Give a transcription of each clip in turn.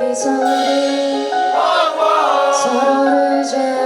어디서든 서로를 죄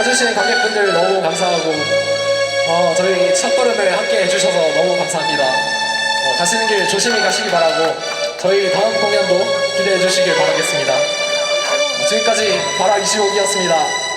오신 관객분들 너무 감사하고 어, 저희 첫걸음을 함께 해주셔서 너무 감사합니다. 어, 가시는 길 조심히 가시기 바라고 저희 다음 공연도 기대해 주시길 바라겠습니다. 어, 지금까지 바라 25기였습니다.